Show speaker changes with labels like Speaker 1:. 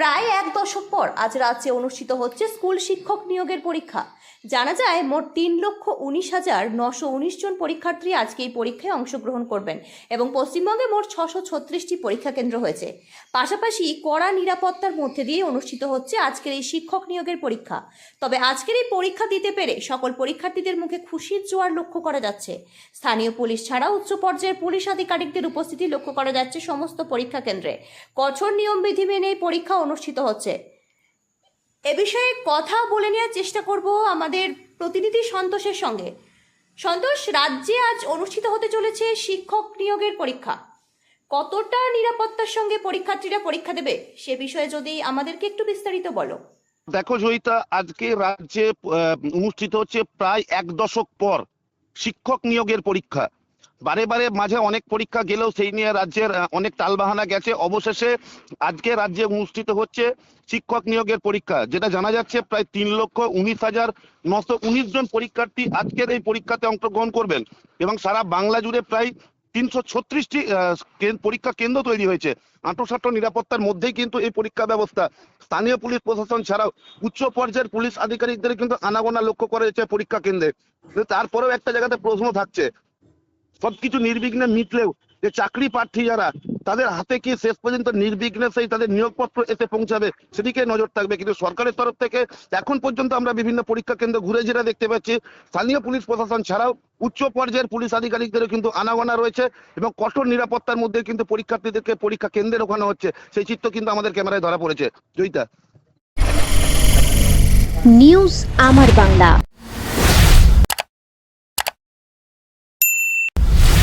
Speaker 1: প্রায় এক দশক পর আজ রাজ্যে অনুষ্ঠিত হচ্ছে স্কুল শিক্ষক নিয়োগের পরীক্ষা। জানা যায়, মোট তিন লক্ষ উনিশ হাজার নশো উনিশ জন পরীক্ষার্থী আজকে এই পরীক্ষায় অংশগ্রহণ করবেন এবং পশ্চিমবঙ্গে মোট ছশো ছত্রিশটি পরীক্ষা কেন্দ্র হয়েছে। পাশাপাশি কড়া নিরাপত্তার মধ্যে দিয়ে অনুষ্ঠিত হচ্ছে আজকের এই শিক্ষক নিয়োগের পরীক্ষা। তবে আজকের এই পরীক্ষা দিতে পেরে সকল পরীক্ষার্থীদের মুখে খুশির জোয়ার লক্ষ্য করা যাচ্ছে। স্থানীয় পুলিশ ছাড়া উচ্চ পর্যায়ের পুলিশ আধিকারিকদের উপস্থিতি লক্ষ্য করা যাচ্ছে সমস্ত পরীক্ষা কেন্দ্রে। কঠোর নিয়মবিধি মেনে এই পরীক্ষা অনুষ্ঠিত হচ্ছে। এ বিষয়ে কথা বলে নেওয়ার চেষ্টা করব আমাদের প্রতিনিধি সন্তোষের সঙ্গে। সন্তোষ, রাজ্যে আজ অনুষ্ঠিত হতে চলেছে শিক্ষক নিয়োগের পরীক্ষা। কতটা নিরাপত্তার সঙ্গে পরীক্ষার্থীরা পরীক্ষা দেবে, সে বিষয়ে যদি আমাদেরকে একটু বিস্তারিত বলো।
Speaker 2: দেখো, জয়িতা, আজকে রাজ্যে অনুষ্ঠিত হচ্ছে প্রায় এক দশক পর শিক্ষক নিয়োগের পরীক্ষা। বারে বারে মাঝে অনেক পরীক্ষা গেলেও সেই নিয়ে রাজ্যের অনেক টালবাহানা গেছে। অবশেষে আজকে রাজ্যে অনুষ্ঠিত হচ্ছে শিক্ষক নিয়োগের পরীক্ষা, যেটা জানা যাচ্ছে প্রায় তিন লক্ষ উনিশ হাজার নশো উনিশ জন পরীক্ষার্থী আজকের এই পরীক্ষাতে অংশগ্রহণ করবেন এবং সারা বাংলা জুড়ে প্রায় তিনশো ছত্রিশটি পরীক্ষা কেন্দ্র তৈরি হয়েছে। আন্তঃসাত্র নিরাপত্তার মধ্যেই কিন্তু এই পরীক্ষা ব্যবস্থা। স্থানীয় পুলিশ প্রশাসন ছাড়াও উচ্চ পর্যায়ের পুলিশ আধিকারিকদের কিন্তু আনাগোনা লক্ষ্য করা হয়েছে পরীক্ষা কেন্দ্রে। তারপরেও একটা জায়গাতে প্রশ্ন থাকছে সবকিছু নির্বিঘ্নে মিটলেও যে চাকরি প্রার্থী যারা, তাদের হাতে কি শেষ পর্যন্ত নির্বিঘ্নে সেই তাদের নিয়োগপত্র এসে পৌঁছাবে? সেদিকে নজর থাকবে। কিন্তু সরকারের তরফ থেকে এখন পর্যন্ত আমরা বিভিন্ন পরীক্ষা কেন্দ্র ঘুরে যেটা দেখতে পাচ্ছি, স্থানীয় পুলিশ প্রশাসন ছাড়াও উচ্চ পর্যায়ের পুলিশ আধিকারিকদেরও কিন্তু আনাগোনা রয়েছে এবং কঠোর নিরাপত্তার মধ্যে কিন্তু পরীক্ষার্থীদেরকে পরীক্ষা কেন্দ্রে ওখানে হচ্ছে। সেই চিত্র কিন্তু আমাদের ক্যামেরায় ধরা পড়েছে। জয়িতা।
Speaker 3: নিউজ আমার বাংলা।